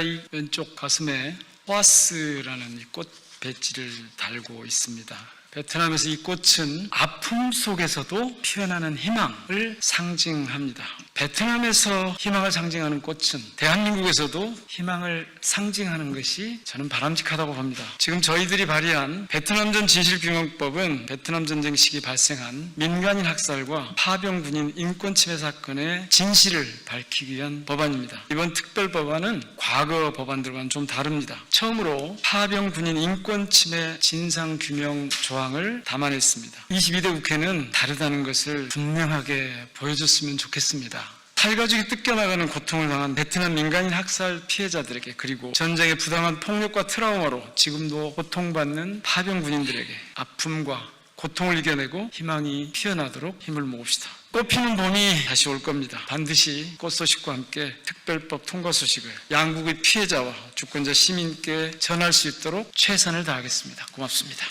이 왼쪽 가슴에 호아스라는 이꽃 배지를 달고 있습니다. 베트남에서 이 꽃은 아픔 속에서도 피어나는 희망을 상징합니다. 베트남에서 희망을 상징하는 꽃은 대한민국에서도 희망을 상징하는 것이 저는 바람직하다고 봅니다. 지금 저희들이 발의한 베트남전 진실규명법은 베트남 전쟁 시기 발생한 민간인 학살과 파병 군인 인권 침해 사건의 진실을 밝히기 위한 법안입니다. 이번 특별 법안은 과거 법안들과는 좀 다릅니다. 처음으로 파병 군인 인권 침해 진상 규명 조항을 담아냈습니다. 22대 국회는 다르다는 것을 분명하게 보여줬으면 좋겠습니다. 탈가족이 뜯겨나가는 고통을 당한 베트남 민간인 학살 피해자들에게 그리고 전쟁의 부당한 폭력과 트라우마로 지금도 고통받는 파병 군인들에게 아픔과 고통을 이겨내고 희망이 피어나도록 힘을 모읍시다. 꽃피는 봄이 다시 올 겁니다. 반드시 꽃 소식과 함께 특별법 통과 소식을 양국의 피해자와 주권자 시민께 전할 수 있도록 최선을 다하겠습니다. 고맙습니다.